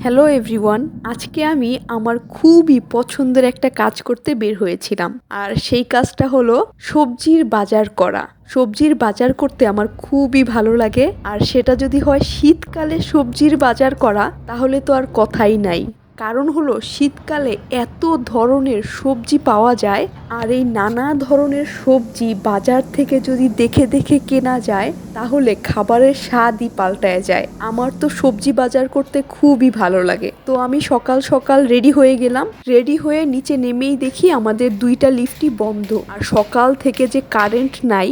Hello everyone আজকে আমি আমার খুবই পছন্দের একটা কাজ করতে বের হয়েছিলাম। আর সেই কাজটা হলো সবজির বাজার করা। সবজির বাজার করতে আমার খুবই ভালো লাগে। আর সেটা যদি হয় শীতকালে সবজির বাজার করা, তাহলে তো আর কথাই নাই। কারণ হলো শীতকালে এত ধরনের সবজি পাওয়া যায় আর এই নানা ধরনের সবজি বাজার থেকে যদি দেখে দেখে কেনা যায়, তাহলে খাবারের স্বাদই পাল্টায় যায়। আমার তো সবজি বাজার করতে খুবই ভালো লাগে। তো আমি সকাল সকাল রেডি হয়ে গেলাম। রেডি হয়ে নিচে নেমেই দেখি আমাদের দুইটা লিফটই বন্ধ। আর সকাল থেকে যে কারেন্ট নাই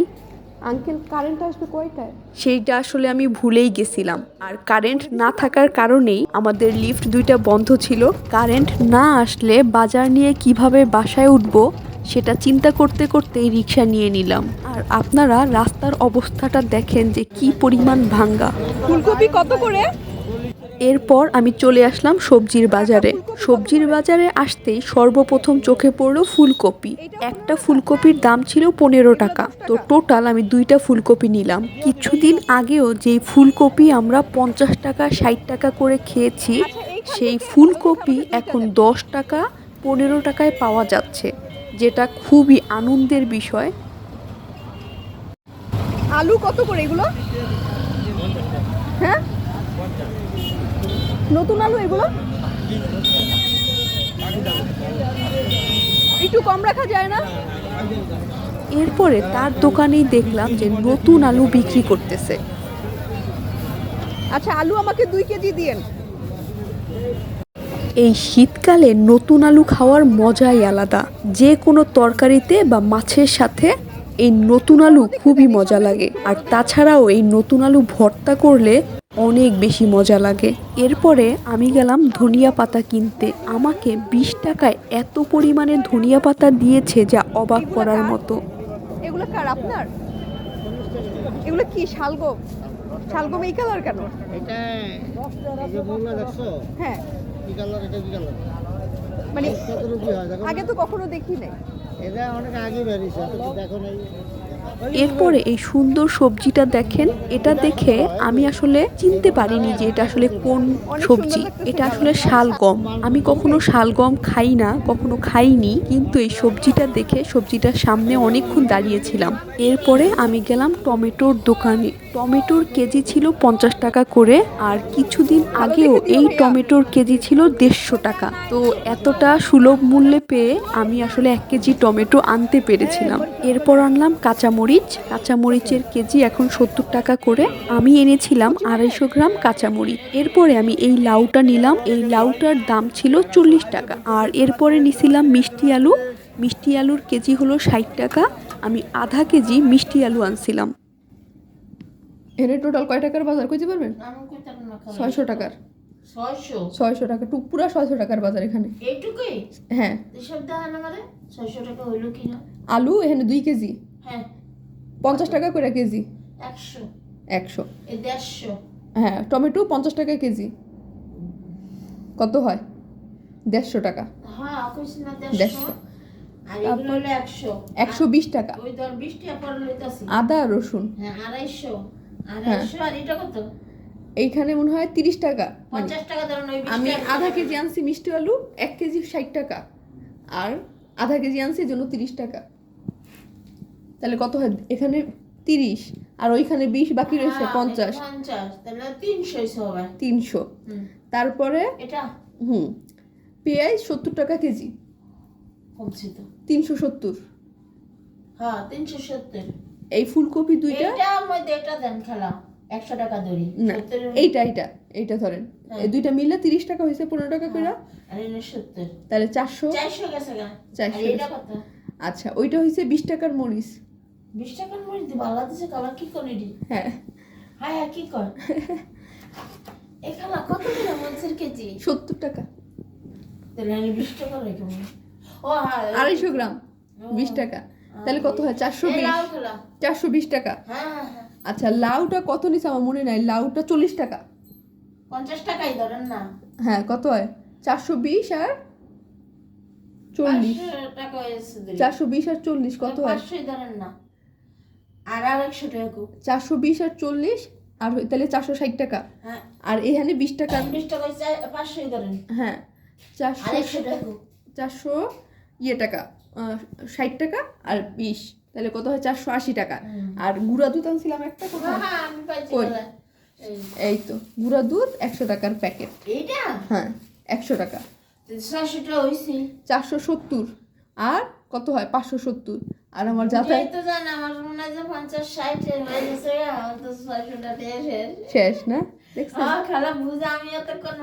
আঙ্কেল কারেন্ট আসবে কয়টায়? সেইটা আসলে আমি ভুলেই গেছিলাম। আর কারেন্ট না থাকার কারণেই আমাদের লিফট দুইটা বন্ধ ছিল। কারেন্ট না আসলে বাজার নিয়ে কীভাবে বাসায় উঠবো সেটা চিন্তা করতে করতেই রিক্সা নিয়ে নিলাম। আর আপনারা রাস্তার অবস্থাটা দেখেন যে কি পরিমাণ ভাঙ্গা। ফুলকপি কত করে? এরপর আমি চলে আসলাম সবজির বাজারে। সবজির বাজারে আসতেই সর্বপ্রথম চোখে পড়ল ফুলকপি। একটা ফুলকপির দাম ছিল পনেরো টাকা। তো টোটাল আমি দুইটা ফুলকপি নিলাম। কিছুদিন আগেও যেই ফুলকপি আমরা পঞ্চাশ টাকা, ষাট টাকা করে খেয়েছি, সেই ফুলকপি এখন দশ টাকা, পনেরো টাকায় পাওয়া যাচ্ছে, যেটা খুবই আনন্দের বিষয়। আলু কত করে এগুলো? হ্যাঁ? নতুন আলু এগুলো? একটু কম রাখা যায় না? এরপরে তার দোকানেই দেখলাম যে নতুন আলু বিক্রি করতেছে। আচ্ছা আলু আমাকে দুই কেজি দিয়েন। এই শীতকালে নতুন আলু খাওয়ার মজাই আলাদা। যে কোনো তরকারিতে বা মাছের সাথে এই নতুন আলু খুবই মজা লাগে। আর তাছাড়াও এই নতুন আলু ভর্তা করলে অনেক বেশি মজা লাগে। এরপরে আমি গেলাম ধনিয়া পাতা কিনতে। আমাকে বিশ টাকায় এত পরিমাণে ধনিয়া পাতা দিয়েছে যা অবাক করার মতো। এগুলো কার আপনার? এগুলো কি শালগম? শালগম এই কালার কেন? এটা হ্যাঁ। কি কালার এটা কি কালার? মানে আগে তো কখনো দেখি নাই এটা অনেক আগে বেরিয়েছে দেখো নাই। এরপরে এই সুন্দর সবজিটা দেখেন, এটা দেখে আমি আসলে চিনতে পারিনি যে এটা আসলে কোন সবজি। এটা আসলে শালগম আমি কখনো শালগম খাই না, কখনো খাইনি, কিন্তু এই সবজিটা দেখে, সবজিটার সামনে অনেকক্ষণ দাঁড়িয়েছিলাম। এরপরে আমি গেলাম টমেটোর দোকানে। টমেটোর কেজি ছিল পঞ্চাশ টাকা করে, আর কিছুদিন আগেও এই টমেটোর কেজি ছিল দেড়শো টাকা। তো এতটা সুলভ মূল্যে পেয়ে আমি আসলে এক কেজি টমেটো আনতে পেরেছিলাম। এরপর আনলাম কাঁচামরিচ কাঁচামরিচের কেজি এখন সত্তর টাকা করে। আমি এনেছিলাম আড়াইশো গ্রাম কাঁচামরিচ। এরপরে আমি এই লাউটা নিলাম। এই লাউটার দাম ছিল চল্লিশ টাকা। আর এরপরে নিছিলাম মিষ্টি আলু। মিষ্টি আলুর কেজি হলো ষাট টাকা। আমি আধা কেজি মিষ্টি আলু আনছিলাম। এখানে টোটাল কয় টাকার বাজার কইতে পারবেন? ছয়শো টাকার। ছয়শো? টাকা। টুক পুরা ছয়শো টাকার বাজার এখানে। হ্যাঁ। আলু এখানে দুই কেজি। হ্যাঁ। পঞ্চাশ টাকা করে কেজি? একশো। একশো। দেড়শো। হ্যাঁ টমেটো পঞ্চাশ টাকা কেজি। কত হয়? দেড়শো টাকা। হ্যাঁ দেড়শো। একশো। বিশ টাকা। আদা রসুন। হ্যাঁ কত? এইখানে মনে হয় তিরিশ টাকা। মানে আমি আধা কেজি আনছি মিষ্টি আলু এক কেজি ষাট টাকা। আর আধা কেজি আনছি জন্য তিরিশ টাকা। তাহলে কত হয়? এখানে তিরিশ আর ওইখানে বিশ বাকি রয়েছে হ্যাঁ, পঞ্চাশ। তিনশো তারপরে এটা? হুম পেঁয়াজ সত্তর টাকা কেজি। তিনশো সত্তর। হ্যাঁ তিনশো সত্তর। এই ফুলকপি দুইটা? একশো টাকা ধরি না এইটা এইটা এইটা ধরেন। হ্যাঁ। এই দুইটা মিলে তিরিশ টাকা হয়েছে পনেরো টাকা করে তাহলে চারশো? চারশো আচ্ছা ওইটা হয়েছে বিশ টাকার মরিচ। বিশ টাকার মরিচ দি ভালো দিছে কালা কি করে দি হ্যাঁ। হ্যাঁ হ্যাঁ কি কর? এ খালা কত করে মরিচের কেজি? সত্তর টাকা। তাহলে আমি বিশ টাকা রেখে ও হ্যাঁ। আড়াইশো গ্রাম বিশ টাকা। তাহলে কত হয়? চারশো বিশ। চারশো বিশ টাকা। হ্যাঁ হ্যাঁ হ্যাঁ। আচ্ছা লাউটা কত নিছে আমার মনে নাই। লাউটা চল্লিশ টাকা। পঞ্চাশ টাকাই ধরেন না। হ্যাঁ কত হয়? চারশো বিশ আর চল্লিশ। চারশো বিশ আর চল্লিশ কত হয়? ধরেন না। আর আর একশো টাকা। চারশো বিশ আর চল্লিশ আর তাহলে চারশো ষাট টাকা। হ্যাঁ। আর এখানে বিশ টাকা। বিশ টাকা পাঁচশোই ধরেন। হ্যাঁ চারশো একশো টাকা চারশো ইয়ে টাকা ষাট টাকা আর বিশ। তাহলে কত হয়? চারশো আশি টাকা। আর গুঁড়া দুধ আনছিলাম একটা হ্যাঁ আমি কই? এই, তো গুঁড়া দুধ একশো টাকার প্যাকেট। এইটা? হ্যাঁ একশো টাকা। চারশো সত্তর। আর কত হয়? পাঁচশো সত্তর। আর আমার যাতায়াত তো জান আমার মনে হয় যে পঞ্চাশ এর হয়ে গেছে আমার তো ছয়শো টাকা শেষ না? দেখছ খালা বুঝা আমি এতক্ষণ